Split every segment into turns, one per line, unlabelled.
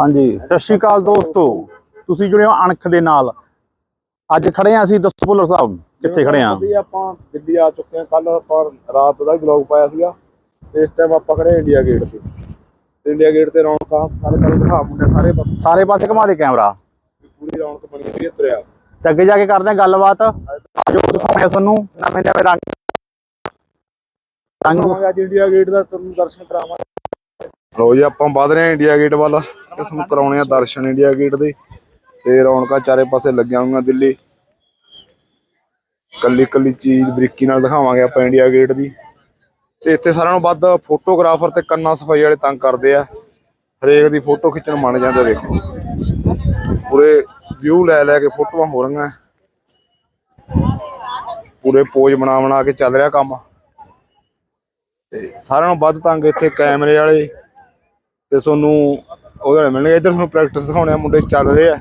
ਹਾਂਜੀ ਸਤਿ ਸ਼੍ਰੀ ਅਕਾਲ ਦੋਸਤੋ। ਤੁਸੀਂ ਜੁੜੇ ਹੋ ਅਣਖ ਦੇ ਨਾਲ। ਅੱਜ ਖੜੇ ਆ ਅਸੀਂ ਦੱਸੋ ਭੁੱਲਰ ਸਾਹਿਬ ਕਿੱਥੇ ਖੜੇ ਆ
ਜੀ ਆਪਾਂ ਦਿੱਲੀ ਆ ਚੁੱਕੇ ਹਾਂ। ਕੱਲ ਆਪਾਂ ਰਾਤ ਦਾ ਹੀ ਵਲੌਗ ਪਾਇਆ ਸੀਗਾ। ਤੇ ਇਸ ਟਾਈਮ ਆਪਾਂ ਖੜੇ ਇੰਡੀਆ ਗੇਟ ਤੇ। ਇੰਡੀਆ ਗੇਟ ਤੇ ਰੌਣਕਾਂ ਸਾਰੇ ਪਾਸੇ ਦਿਖਾ ਮੁੰਡੇ ਸਾਰੇ ਪਾਸੇ।
ਸਾਰੇ ਪਾਸੇ ਘੁਮਾ ਦੇ ਕੈਮਰਾ।
ਪੂਰੀ ਰੌਣਕ ਬਣੀ ਹੋਈ ਹੈ ਤੁਰਿਆ
ਤੇ ਅੱਗੇ ਜਾ ਕੇ ਕਰਦੇ ਆ ਗੱਲਬਾਤ। ਆਜੋ ਦਿਖਾਉਂਦੇ ਆ ਤੁਹਾਨੂੰ ਨਵੇਂ ਨਵੇਂ ਰੰਗ। ਰੰਗ
ਅੱਜ ਇੰਡੀਆ ਗੇਟ ਦਾ ਤੁਹਾਨੂੰ ਦਰਸ਼ਨ ਕਰਾਵਾਂਗੇ। ਲੋ ਜੀ ਆਪਾਂ ਵਧ ਰਹੇ ਹਾਂ ਇੰਡੀਆ ਗੇਟ ਵੱਲ। ਤੇ ਤੁਹਾਨੂੰ ਕਰਾਉਣੇ ਆ ਦਰਸ਼ਨ ਇੰਡੀਆ ਗੇਟ ਦੇ। ਤੇ ਰੌਣਕਾਂ ਚਾਰੇ ਪਾਸੇ ਲੱਗੀਆਂ ਹੋਈਆਂ ਦਿੱਲੀ। ਕੱਲੀ ਕੱਲੀ ਚੀਜ਼ ਬਰੀਕੀ ਨਾਲ ਦਿਖਾਵਾਂਗੇ ਆਪਾਂ ਇੰਡੀਆ ਗੇਟ ਦੀ। ਤੇ ਇੱਥੇ ਸਾਰਿਆਂ ਨੂੰ ਵੱਧ ਫੋਟੋਗ੍ਰਾਫਰ ਤੇ ਕੰਨਾਂ ਸਫ਼ਾਈ ਵਾਲੇ ਤੰਗ ਕਰਦੇ ਆ। ਹਰੇਕ ਦੀ ਫੋਟੋ ਖਿੱਚਣ ਮੰਨ ਜਾਂਦੇ ਦੇਖੋ। ਪੂਰੇ ਵਿਊ ਲੈ ਲੈ ਕੇ ਫੋਟੋਆਂ ਹੋ ਰਹੀਆਂ। ਪੂਰੇ ਪੋਜ ਬਣਾ ਬਣਾ ਕੇ ਚੱਲ ਰਿਹਾ ਕੰਮ। ਤੇ ਸਾਰਿਆਂ ਨੂੰ ਵੱਧ ਤੰਗ ਇੱਥੇ ਕੈਮਰੇ ਵਾਲੇ। ਤੇ ਤੁਹਾਨੂੰ ਉਹਦੇ ਵਾਲੇ ਮਿਲਣਗੇ। ਇੱਧਰ ਤੁਹਾਨੂੰ ਪ੍ਰੈਕਟਿਸ ਦਿਖਾਉਣੇ ਆ ਮੁੰਡੇ ਚੱਲ ਰਹੇ ਆ।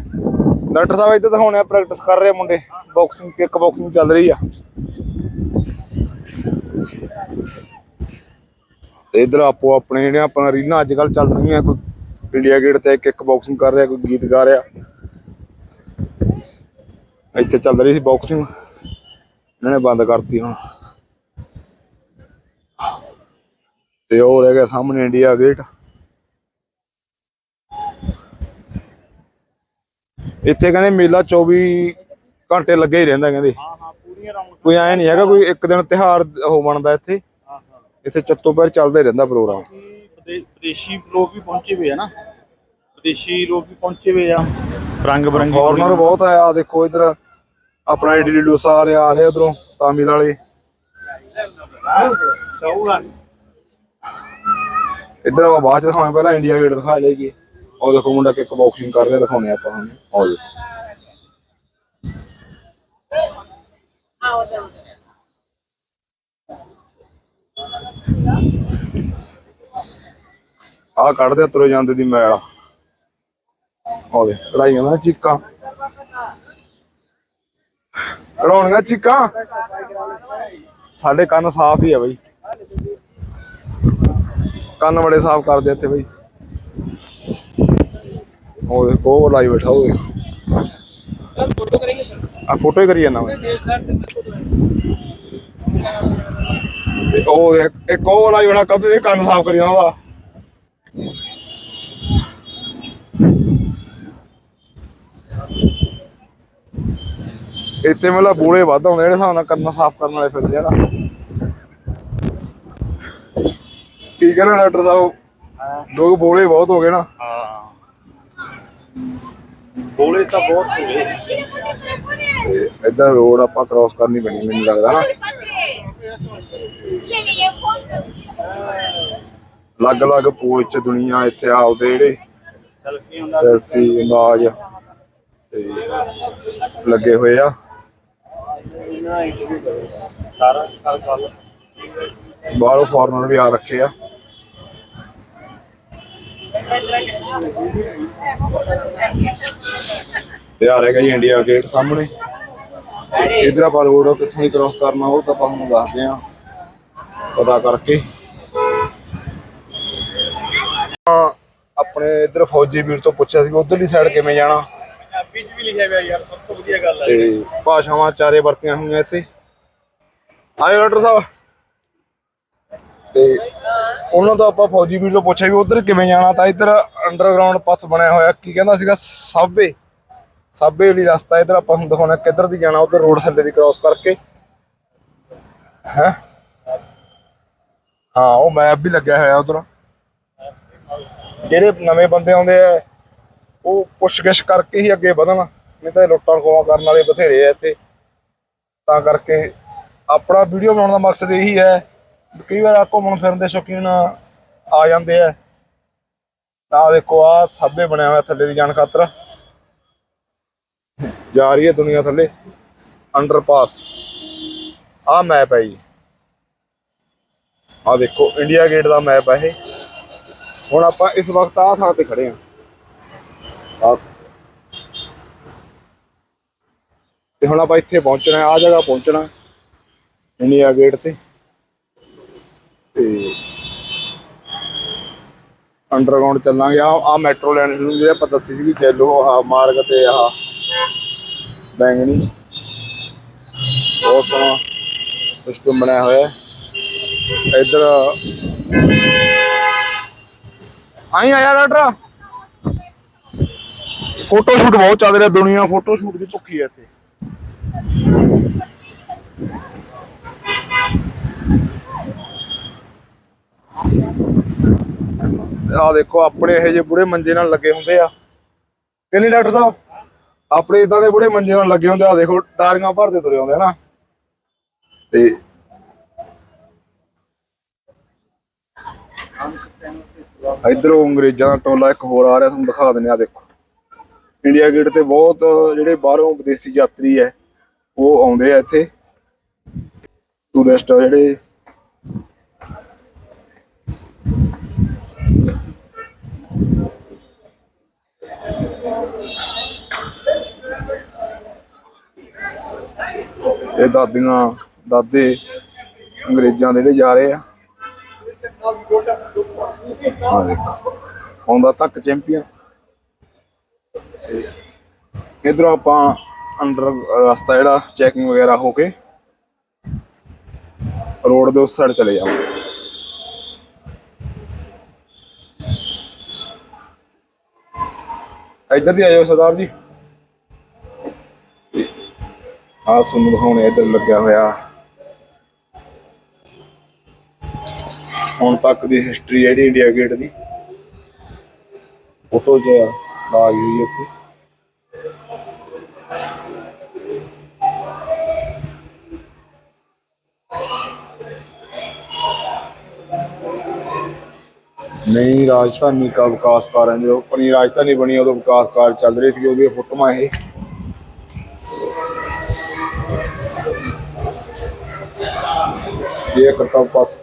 ਡਾਕਟਰ ਸਾਹਿਬ ਇੱਧਰ ਦਿਖਾਉਣੇ ਆ ਪ੍ਰੈਕਟਿਸ ਕਰ ਰਹੇ ਆ ਮੁੰਡੇ। ਬਾਕਸਿੰਗ ਕਿੱਕ ਬਾਕਸਿੰਗ ਚੱਲ ਰਹੀ ਆ। ਤੇ ਇੱਧਰ ਆਪੋ ਆਪਣੇ ਜਿਹੜੀਆਂ ਆਪਣਾ ਰੀਲਾਂ ਅੱਜ ਕੱਲ ਚੱਲ ਰਹੀਆਂ, ਕੋਈ ਇੰਡੀਆ ਗੇਟ ਤੇ ਕਿੱਕ ਬਾਕਸਿੰਗ ਕਰ ਰਿਹਾ, ਕੋਈ ਗੀਤ ਗਾ ਰਿਹਾ। ਇੱਥੇ ਚੱਲ ਰਹੀ ਸੀ ਬਾਕਸਿੰਗ ਇਹਨਾਂ ਨੇ ਬੰਦ ਕਰਤੀ ਹੁਣ। ਤੇ ਉਹ ਰਹਿ ਗਿਆ ਸਾਹਮਣੇ ਇੰਡੀਆ ਗੇਟ ਇੱਥੇ ਕਹਿੰਦੇ ਮੇਲਾ 24 ਘੰਟੇ ਲੱਗੇ ਹੀ ਰਹਿੰਦਾ ਕਹਿੰਦੇ।
ਹਾਂ ਹਾਂ ਪੂਰੀਆਂ ਰੌਣਕ
ਕੋਈ ਐ ਨਹੀਂ ਹੈਗਾ ਕੋਈ ਇੱਕ ਦਿਨ ਤਿਹਾਰ ਉਹ ਬਣਦਾ ਇੱਥੇ। ਇੱਥੇ ਚੱਤੋ ਪੈਰ ਚੱਲਦਾ ਹੀ ਰਹਿੰਦਾ ਪ੍ਰੋਗਰਾਮ।
ਵਿਦੇਸ਼ੀ ਲੋਕ ਵੀ ਪਹੁੰਚੇ ਹੋਏ ਆ ਨਾ। ਵਿਦੇਸ਼ੀ ਲੋਕ ਵੀ ਪਹੁੰਚੇ ਹੋਏ ਆ। ਰੰਗ ਬਰੰਗੀ
ਫੋਰਨਰ ਬਹੁਤ ਆ ਆ ਦੇਖੋ ਇਧਰ ਆਪਣਾ ਇਡਲੀ ਡੋਸਾ ਆ ਰਿਹਾ ਆ ਰਿਹਾ ਉਧਰੋਂ ਤਾਮਿਲ ਵਾਲੇ। ਇੱਧਰ ਆਪਾਂ ਬਾਅਦ ਚ ਦਿਖਾਵਾਂਗੇ ਪਹਿਲਾਂ ਇੰਡੀਆ ਗੇਟ ਦਿਖਾ ਲਈਏ। ਉਹ ਦੇਖੋ ਮੁੰਡਾ ਕਿੱਕ ਬਾਕਸਿੰਗ ਕਰ ਰਿਹਾ ਦਿਖਾਉਣੇ ਆਪਾਂ ਤੁਹਾਨੂੰ। ਆਓ ਜੀ। ਆ ਕੱਢਦੇ ਤੁਰੇ ਜਾਂਦੇ ਦੀ ਮੈਲ। ਆਹ ਦੇ ਲੜਾਈਆਂ ਦਾ ਚੀਕਾਂ। ਰੌਣੀਆਂ ਚੀਕਾਂ? ਸਾਡੇ ਕੰਨ ਸਾਫ਼ ਹੀ ਆ ਬਈ। ਕੰਨ ਬੜੇ ਸਾਫ਼ ਕਰਦੇ ਇੱਥੇ ਬਈ। ਉਹ ਦੇਖੋ ਉਹ ਲਾਈ ਬੈਠਾ ਉਹ ਆ ਫੋਟੋ ਹੀ ਕਰੀ ਜਾਂਦਾ ਮੈਂ। ਤੇ ਉਹ ਇੱਕ- ਉਹ ਲਾਈ ਬੈਠਾ ਕਦੇ ਕੰਨ ਸਾਫ਼ ਕਰੀ ਜਾਂਦਾ ਉਹਦਾ। ਇੱਥੇ ਮਤਲਬ ਬੂਲੇ ਵੱਧ ਆਉਂਦੇ ਜਿਹੜੇ ਹਿਸਾਬ ਨਾਲ ਕੰਨ ਸਾਫ਼ ਕਰਨ ਵਾਲੇ ਫਿਰਦੇ ਆ ਨਾ। ਕੀ ਕਹਿੰਦਾ ਡਾਕਟਰ ਸਾਹਿਬ? ਲੋਕ ਬੋਲੇ ਬਹੁਤ ਹੋ ਗਏ ਨਾ।
ਹਾਂ। ਬੋਲੇ ਤਾਂ ਬਹੁਤ ਹੋ ਗਏ
ਰੋਡ ਆਪਾਂ ਕ੍ਰਾਸ ਕਰਨੀ ਪੈਣੀ ਮੈਨੂੰ ਲੱਗਦਾ ਨਾ। ਅਲੱਗ-ਅਲੱਗ ਪੋਚ ਚ ਦੁਨੀਆ ਇੱਥੇ ਆਉਦੇ ਜਿਹੜੇ
ਸੈਲਫੀ ਹੁੰਦਾ।
ਸੈਲਫੀ ਅੰਦਾਜ਼ ਤੇ ਲੱਗੇ ਹੋਏ ਆ। ਬਾਹਰੋਂ ਫੋਰਨਰ ਵੀ ਆ ਰੱਖੇ ਆ। ਤੇ ਆ ਰਿਹਾ ਜੀ ਇੰਡੀਆ ਗੇਟ ਸਾਹਮਣੇ। ਇਧਰ ਆਪਾਂ ਰੋਡ ਕਿੱਥੋਂ ਦੀ ਕ੍ਰਾਸ ਕਰਨਾ ਉਹ ਤਾਂ ਆਪਾਂ ਤੁਹਾਨੂੰ ਦੱਸਦੇ ਆ ਪਤਾ ਕਰਕੇ। ਆਪਣੇ ਇਧਰ ਫੌਜੀ ਵੀਰ ਤੋਂ ਪੁੱਛਿਆ ਸੀ ਉਧਰਲੀ ਸਾਈਡ ਕਿਵੇਂ ਜਾਣਾ।
ਪੰਜਾਬੀ ਵੀ ਲਿਖਿਆ ਹੋਇਆ ਯਾਰ ਸਭ ਤੋਂ ਵਧੀਆ ਗੱਲ ਹੈ
ਤੇ ਭਾਸ਼ਾਵਾਂ ਚਾਰੇ ਵਰਤੀਆਂ ਹੋਈਆਂ ਇੱਥੇ। ਆਏ ਡਾਕਟਰ ਸਾਹਿਬ। ਤੇ ਉਹਨਾਂ ਤੋਂ ਆਪਾਂ ਫੌਜੀ ਵੀਰ ਤੋਂ ਪੁੱਛਿਆ ਵੀ ਉਧਰ ਕਿਵੇਂ ਜਾਣਾ, ਤਾਂ ਇੱਧਰ ਅੰਡਰਗਰਾਉਂਡ ਪਥ ਬਣਿਆ ਹੋਇਆ, ਕੀ ਕਹਿੰਦਾ ਸੀਗਾ, ਸਾਬੇ ਸਾਬੇ ਵਾਲੀ ਰਸਤਾ, ਇੱਧਰ ਆਪਾਂ ਨੂੰ ਦਿਖਾਉਣਾ ਕਿੱਧਰ ਦੀ ਜਾਣਾ, ਉਧਰ ਰੋਡ ਥੱਲੇ ਦੀ ਕ੍ਰਾਸ ਕਰਕੇ। ਹੈ? ਹਾਂ, ਉਹ ਮੈਪ ਵੀ ਲੱਗਿਆ ਹੋਇਆ ਉਧਰ। ਜਿਹੜੇ ਨਵੇਂ ਬੰਦੇ ਆਉਂਦੇ ਆ, ਉਹ ਪੁੱਛਗਿਛ ਕਰਕੇ ਹੀ ਅੱਗੇ ਵਧਣ, ਨਹੀਂ ਤਾਂ ਲੁੱਟਾਂ ਖੋਹਾਂ ਕਰਨ ਵਾਲੇ ਬਥੇਰੇ ਆ ਇੱਥੇ। ਤਾਂ ਕਰਕੇ ਆਪਣਾ ਵੀਡੀਓ ਬਣਾਉਣ ਦਾ ਮਕਸਦ ਇਹੀ ਹੈ ਕਈ ਵਾਰ ਆ ਘੁੰਮਣ ਫਿਰਨ ਦੇ ਸ਼ੌਕੀਨ ਆ ਜਾਂਦੇ ਆ। ਆ ਦੇਖੋ ਆ ਸਾਬੇ ਬਣਿਆ ਹੋਇਆ ਥੱਲੇ ਦੀ ਜਾਣ ਖਾਤਰ। ਜਾ ਰਹੀ ਹੈ ਦੁਨੀਆ ਥੱਲੇ। ਅੰਡਰਪਾਸ ਆ ਮੈਪ ਹੈ ਜੀ। ਆ ਦੇਖੋ ਇੰਡੀਆ ਗੇਟ ਦਾ ਮੈਪ ਹੈ ਇਹ। ਹੁਣ ਆਪਾਂ ਇਸ ਵਕਤ ਆ ਥਾਂ ਤੇ ਖੜੇ ਆ ਆ ਤੇ। ਹੁਣ ਆਪਾਂ ਇੱਥੇ ਪਹੁੰਚਣਾ ਆ ਜਗ੍ਹਾ ਪਹੁੰਚਣਾ ਇੰਡੀਆ ਗੇਟ ਤੇ ਤੇ ਅੰਡਰਗਰਾਉਂਡ ਚੱਲਾਂਗੇ। ਆ ਆ ਮੈਟਰੋ ਲਾਈਨ ਸ਼ੁਰੂ ਜਿਹੜੇ ਆਪਾਂ ਦੱਸੀ ਸੀ ਕਿ ਜੈਲੋ ਆ ਮਾਰਗ ਤੇ ਆ ਬੈਂਗਣੀ। ਬਹੁਤ ਸੋਹਣਾ ਸਿਸਟਮ ਬਣਾਇਆ ਹੋਇਆ। ਹੈ ਇੱਧਰ ਆਈ ਆਇਆ ਡਾਕਟਰ। ਫੋਟੋ ਸ਼ੂਟ ਬਹੁਤ ਚੱਲ ਰਿਹਾ ਦੁਨੀਆ ਫੋਟੋ ਸ਼ੂਟ ਦੀ ਭੁੱਖੀ ਹੈ ਇੱਥੇ। ਆ ਦੇਖੋ, ਆਪਣੇ ਇਹ ਜਿਹੇ ਬੁੜੇ ਮੰਜੇ ਨਾਲ ਲੱਗੇ ਹੁੰਦੇ ਆ। ਕਿੰਨੇ ਡਾਕਟਰ ਸਾਹਿਬ? ਆਪਣੇ ਇਦਾਂ ਦੇ ਬੁੜੇ ਮੰਜੇ ਨਾਲ ਲੱਗੇ ਹੁੰਦੇ ਆ ਦੇਖੋ ਟਾਰੀਆਂ ਭਰਦੇ ਤੁਰੇ ਆਉਂਦੇ ਹਨਾ ਤੇ ਇਧਰੋਂ ਅੰਗਰੇਜ਼ਾਂ ਦਾ ਟੋਲਾ ਇੱਕ ਹੋਰ ਆ ਰਿਹਾ, ਤੁਹਾਨੂੰ ਦਿਖਾ ਦਿੰਦੇ ਆ ਦੇਖੋ। ਇੰਡੀਆ ਗੇਟ ਤੇ ਬਹੁਤ ਜਿਹੜੇ ਬਾਹਰੋਂ ਵਿਦੇਸ਼ੀ ਯਾਤਰੀ ਹੈ, ਉਹ ਆਉਂਦੇ ਆ ਇੱਥੇ। ਟੂਰਿਸਟ ਜਿਹੜੇ। ਇਹ ਦਾਦੀਆਂ, ਦਾਦੇ ਅੰਗਰੇਜ਼ਾਂ ਦੇ ਜਿਹੜੇ ਜਾ ਰਹੇ ਆ। ਆ ਦੇਖੋ, ਆਉਂਦਾ ਤੱਕ ਚੈਂਪੀਅਨ। ਇਧਰੋਂ ਆਪਾਂ ਅੰਡਰ ਰਸਤਾ ਜਿਹੜਾ ਚੈਕਿੰਗ ਵਗੈਰਾ ਹੋ ਕੇ ਰੋਡ ਦੇ ਉਸ ਸਾਈਡ ਚਲੇ ਜਾਵਾਂਗੇ। ਇੱਧਰ ਦੀ ਆਇਓ ਸਰਦਾਰ ਜੀ। ਆ ਤੁਹਾਨੂੰ ਦਿਖਾਉਣੇ ਇੱਧਰ ਲੱਗਿਆ ਹੋਇਆ। ਹੁਣ ਤੱਕ ਦੀ ਹਿਸਟਰੀ ਜਿਹੜੀ ਇੰਡੀਆ ਗੇਟ ਦੀ। ਫੋਟੋ ਜਿਹਾ ਲਾ ਗਈ ਇੱਥੇ। ਨਈ ਰਾਜਧਾਨੀ ਦਾ ਵਿਕਾਸ ਕਾਰਨ ਜੋ ਆਪਣੀ ਰਾਜਧਾਨੀ ਬਣੀ, ਉਦੋਂ ਵਿਕਾਸ ਕਾਰਜ ਚੱਲ ਰਹੇ ਸੀ ਉਹਦੀਆਂ ਫੋਟੋਆਂ ਇਹ। ਇਹ ਕਰਤਾ ਪਾਸ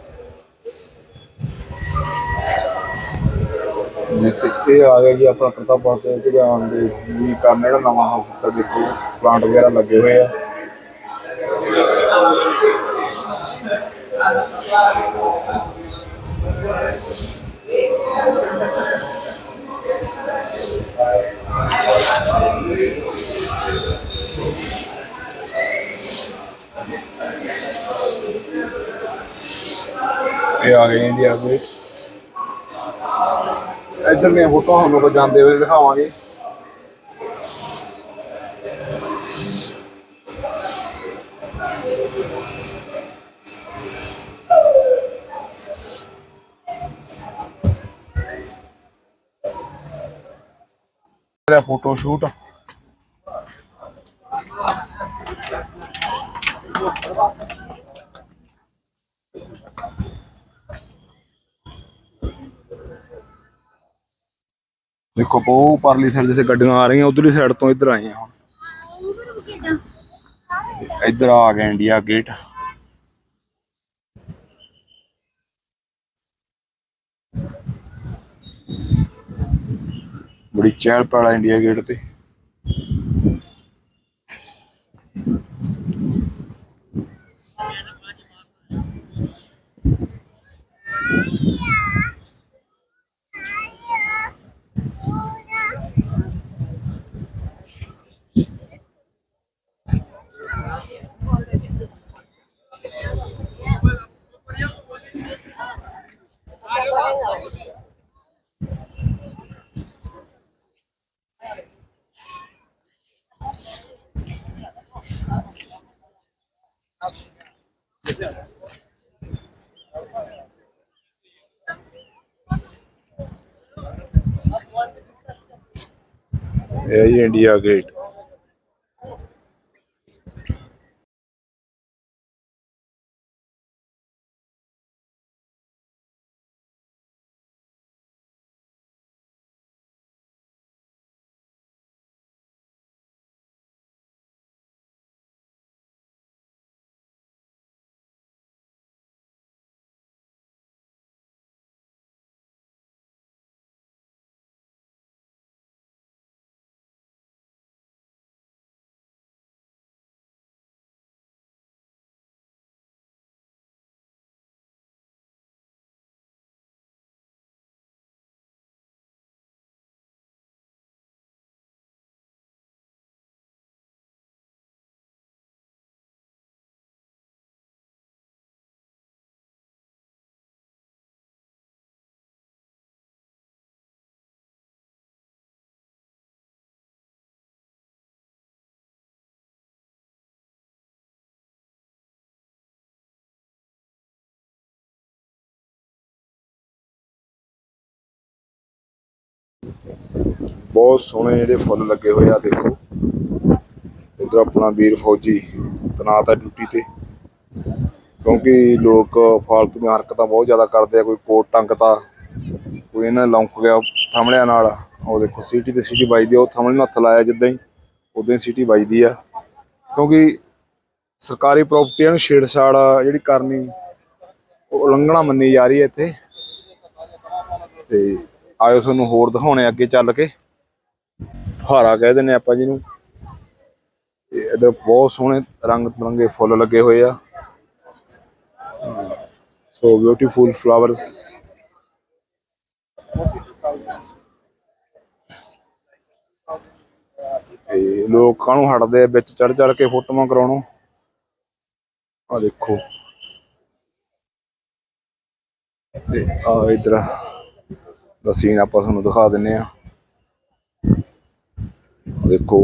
ਜਿੱਥੇ ਇਹ ਆ ਗਿਆ ਜੀ ਆਪਣਾ ਕਰਤਾ ਪਾਸ ਤੇ ਧਿਆਨ ਦੇ ਵੀ ਕਰਨ ਜਿਹੜਾ ਨਵਾਂ ਹਸਪਤਾਲ ਦੇਖੋ ਪਲਾਂਟ ਵਗੈਰਾ ਲੱਗੇ ਹੋਏ ਆ। ਇਹ ਆ ਗਏ ਇੰਡੀਆ ਦੇ ਇੱਧਰ ਦੀਆਂ ਫੋਟੋਆਂ ਤੁਹਾਨੂੰ ਕੋ ਜਾਂਦੇ ਹੋਏ ਦਿਖਾਵਾਂਗੇ। Photo shoot. ਦੇਖੋ ਉਹ ਪਰਲੀ ਸਾਈਡ ਜਿੱਥੇ ਗੱਡੀਆਂ ਆ ਰਹੀਆਂ, ਉਧਰਲੀ ਸਾਈਡ ਤੋਂ ਇੱਧਰ ਆਈਆਂ ਹੁਣ। ਇੱਧਰ ਆ ਗਿਆ ਇੰਡੀਆ ਗੇਟ ਬੜੀ ਚਹਿਲ ਪਹਿਲ ਇੰਡੀਆ ਗੇਟ ਤੇ। ਇਹ ਜੀ ਇੰਡੀਆ ਗੇਟ ਬਹੁਤ ਸੋਹਣੇ ਜਿਹੜੇ ਫੁੱਲ ਲੱਗੇ ਹੋਏ ਆ, ਦੇਖੋ। ਇਧਰ ਆਪਣਾ ਵੀਰ ਫੌਜੀ ਤਨਾਤ ਹੈ ਡਿਊਟੀ ਤੇ। ਕਿਉਂਕਿ ਲੋਕ ਫਾਲਤੂ ਦੀਆਂ ਹਰਕਤਾਂ ਬਹੁਤ ਜ਼ਿਆਦਾ ਕਰਦੇ ਆ, ਕੋਈ ਕੋਟ ਟੰਗਤਾ, ਕੋਈ ਇਹਨਾਂ ਲੌਂਕ ਗਿਆ ਥੰਮਲਿਆਂ ਨਾਲ। ਉਹ ਦੇਖੋ ਸਿਟੀ ਤੇ ਸਿਟੀ ਵੱਜਦੀ ਆ, ਉਹ ਥੰਮਲੇ ਨੂੰ ਹੱਥ ਲਾਇਆ ਜਿੱਦਾਂ ਹੀ, ਉਦਾਂ ਹੀ ਸਿਟੀ ਵੱਜਦੀ ਆ। ਕਿਉਂਕਿ ਸਰਕਾਰੀ ਪ੍ਰਾਪਰਟੀਆਂ ਨੂੰ ਛੇੜਛਾੜ ਜਿਹੜੀ ਕਰਨੀ, ਉਹ ਉਲੰਘਣਾ ਮੰਨੀ ਜਾ ਰਹੀ ਹੈ ਇੱਥੇ। ਤੇ ਆਇਓ ਤੁਹਾਨੂੰ ਹੋਰ ਦਿਖਾਉਣੇ ਅੱਗੇ ਚੱਲ ਕੇ। ਹਾਰਾ ਕਹਿ ਦਿੰਦੇ ਆਪਾਂ ਜਿਹਨੂੰ। ਤੇ ਇਧਰ ਬਹੁਤ ਸੋਹਣੇ ਰੰਗ ਬਰੰਗੇ ਫੁੱਲ ਲੱਗੇ ਹੋਏ ਆ। ਸੋ ਬਿਊਟੀਫੁਲ ਫਲਾਵਰਸ ਤੇ ਲੋਕ ਕਾਹਨੂੰ ਹਟਦੇ ਆ ਵਿੱਚ ਚੜ ਚੜ ਕੇ ਫੋਟੋਆਂ ਕਰਾਉਣੋਂ। ਆ ਦੇਖੋ। ਤੇ ਆ ਇਧਰ ਦਾ ਸੀਨ ਆਪਾਂ ਤੁਹਾਨੂੰ ਦਿਖਾ ਦਿੰਨੇ ਆ। ਦੇਖੋ।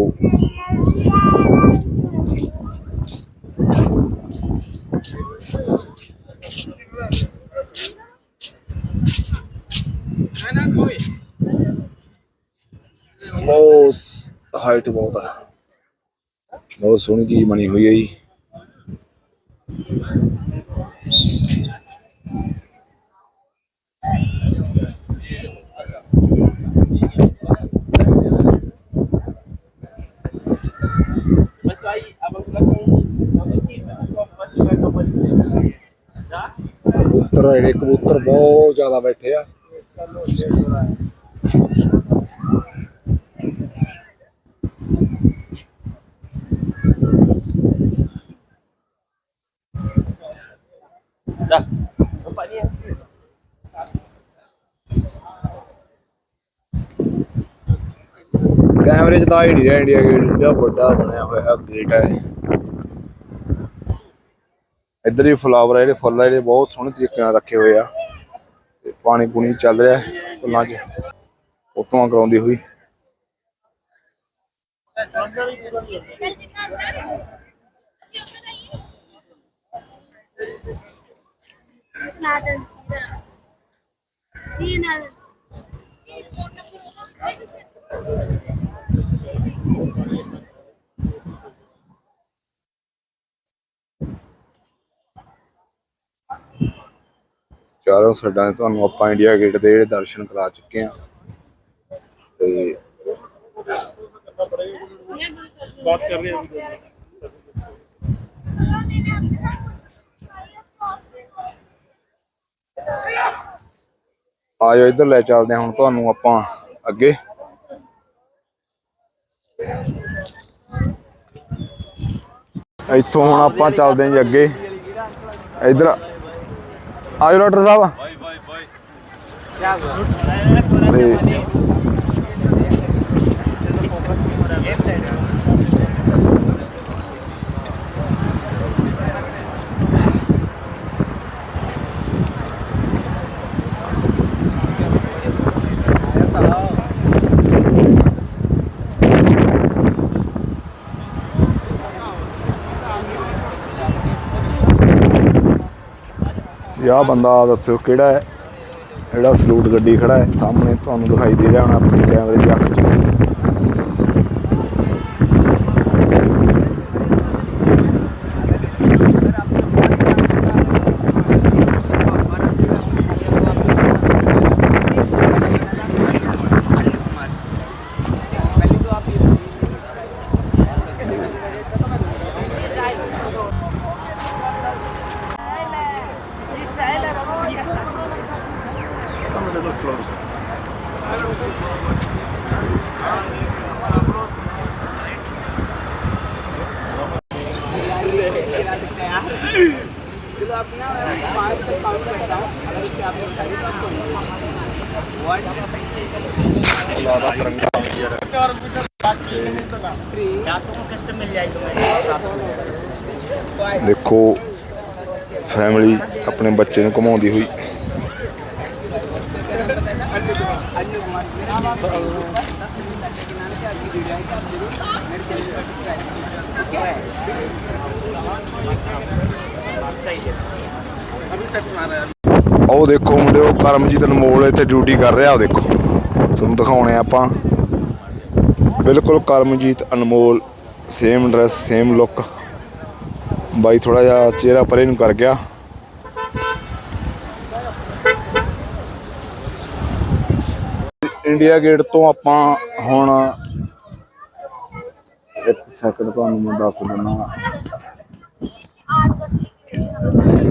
ਬਹੁਤ ਹਾਈਟ ਬਹੁਤ ਆ। ਬਹੁਤ ਸੋਹਣੀ ਚੀਜ਼ ਬਣੀ ਹੋਈ ਹੈ ਜੀ। ਕਬੂਤਰ ਆ ਜਿਹੜੇ ਕਬੂਤਰ ਬਹੁਤ ਜ਼ਿਆਦਾ ਬੈਠੇ ਆ
Dah. Nampak ni?
ਕੈਮਰੇ 'ਚ ਤਾਂ ਹੀ ਨਹੀਂ ਰਿਹਾ ਇੰਡੀਆ ਗੇਟ ਜਿਹੜਾ ਵੱਡਾ ਬਣਿਆ ਹੋਇਆ ਗੇਟ ਹੈ ਇੱਧਰ ਵੀ ਫਲਾਵਰ ਆ ਜਿਹੜੇ ਫੁੱਲ ਆ ਜਿਹੜੇ ਬਹੁਤ ਸੋਹਣੇ ਤਰੀਕੇ ਨਾਲ ਰੱਖੇ ਹੋਏ ਆ। ਤੇ ਪਾਣੀ ਪੂਣੀ ਚੱਲ ਰਿਹਾ ਫੁੱਲਾਂ 'ਚ। ਫੋਟੋਆਂ ਕਰਾਉਂਦੀ ਹੋਈ।
Nada. Sim,
ਚਾਰੋਂ ਸਾਈਡਾਂ ਤੁਹਾਨੂੰ ਆਪਾਂ ਇੰਡੀਆ ਗੇਟ ਦੇ ਜਿਹੜੇ ਦਰਸ਼ਨ ਕਰਾ ਚੁੱਕੇ ਆ ਤੇ
ਬਾਤ
ਕਰ ਇੱਧਰ ਲੈ ਚੱਲਦੇ ਹਾਂ, ਹੁਣ ਤੁਹਾਨੂੰ ਆਪਾਂ ਅੱਗੇ। ਇੱਥੋਂ ਹੁਣ ਆਪਾਂ ਚੱਲਦੇ ਹਾਂ ਜੀ ਅੱਗੇ। ਇੱਧਰ ਆਜੋ ਡਾਕਟਰ ਸਾਹਿਬ ਤੇ ਆਹ ਬੰਦਾ ਦੱਸਿਓ ਕਿਹੜਾ ਹੈ? ਜਿਹੜਾ ਸਲੂਟ ਗੱਡੀ ਖੜਾ ਹੈ, ਸਾਹਮਣੇ ਤੁਹਾਨੂੰ ਦਿਖਾਈ ਦੇ ਰਿਹਾ ਹੋਣਾ ਆਪਣੇ ਕੈਮਰੇ ਦੀ ਅੱਖ 'ਚ। ਦੇਖੋ ਫੈਮਿਲੀ ਆਪਣੇ ਬੱਚੇ ਨੂੰ ਘੁਮਾਉਂਦੀ ਹੋਈ। ਉਹ ਦੇਖੋ ਮੁੰਡਿਓ ਕਰਮਜੀਤ ਅਨਮੋਲ ਇੱਥੇ ਡਿਊਟੀ ਕਰ ਰਿਹਾ ਉਹ ਦੇਖੋ। ਤੁਹਾਨੂੰ ਦਿਖਾਉਣੇ ਆਪਾਂ। ਬਿਲਕੁਲ Karamjit Anmol same dress same look ਬਾਈ ਥੋੜਾ ਜਿਹਾ ਚਿਹਰਾ ਪਰੇ ਨੂੰ ਕਰ ਗਿਆ। ਇੰਡੀਆ ਗੇਟ ਤੋਂ ਆਪਾਂ ਹੁਣ ਇੱਕ ਸੈਕਿੰਡ ਤੁਹਾਨੂੰ ਮੈਂ ਦੱਸ ਦਿੰਦਾ।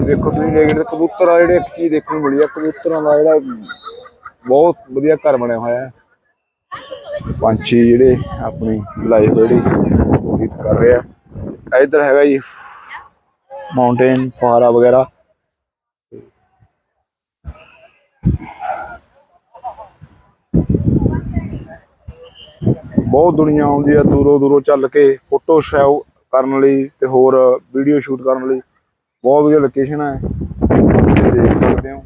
ਦੇਖੋ, ਤੁਸੀਂ ਇੰਡੀਆ ਦੇ ਕਬੂਤਰ ਆ ਜਿਹੜੇ, ਇੱਕ ਚੀਜ਼ ਦੇਖਣ ਨੂੰ ਮਿਲੀ ਆ, ਕਬੂਤਰਾਂ ਦਾ ਜਿਹੜਾ ਬਹੁਤ ਵਧੀਆ ਘਰ ਬਣਿਆ ਹੋਇਆ ਹੈ। ਪੰਛੀ ਜਿਹੜੇ ਆਪਣੀ ਲਾਈਫ ਜਿਹੜੀ ਬਤੀਤ ਕਰ ਰਹੇ ਆ। ਇਧਰ ਹੈਗਾ ਜੀ ਮਾਊਂਟੇਨ ਫਾਰਾ ਵਗੈਰਾ। ਬਹੁਤ ਦੁਨੀਆ ਆਉਂਦੀ ਆ ਦੂਰੋਂ ਦੂਰੋਂ ਚੱਲ ਕੇ ਫੋਟੋ ਸ਼ੈਵ ਕਰਨ ਲਈ ਤੇ ਹੋਰ ਵੀਡੀਓ ਸ਼ੂਟ ਕਰਨ ਲਈ। ਬਹੁਤ ਵਧੀਆ ਲੋਕੇਸ਼ਨ ਹੈ ਦੇਖ ਸਕਦੇ ਹੋ।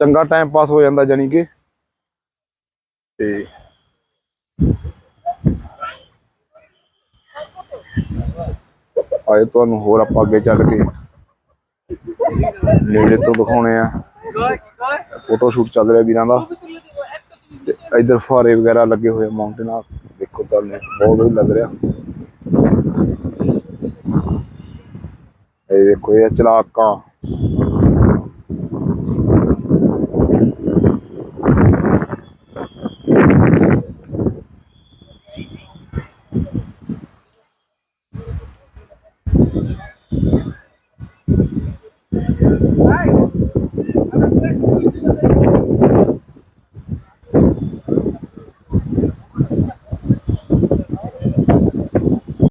ਚੰਗਾ ਟਾਈਮ ਪਾਸ ਹੋ ਜਾਂਦਾ ਜਾਨੀ ਕਿ। ਤੇ ਆਏ ਤੁਹਾਨੂੰ ਹੋਰ ਆਪਾਂ ਅੱਗੇ ਚੱਲ ਕੇ ਨੇੜੇ ਤੋਂ ਦਿਖਾਉਣੇ ਆ। ਫੋਟੋ ਸ਼ੂਟ ਚੱਲ ਰਿਹਾ ਵੀਰਾਂ ਦਾ। ਤੇ ਇਧਰ ਫੁਹਾਰੇ ਵਗੈਰਾ ਲੱਗੇ ਹੋਏ ਮਾਊਂਟੇਨ ਆ, ਦੇਖੋ ਤੁਹਾਨੂੰ, ਬਹੁਤ ਵਧੀਆ ਲੱਗ ਰਿਹਾ। ਇਹ ਦੇਖੋ, ਇਹ ਚਲਾਕਾਂ।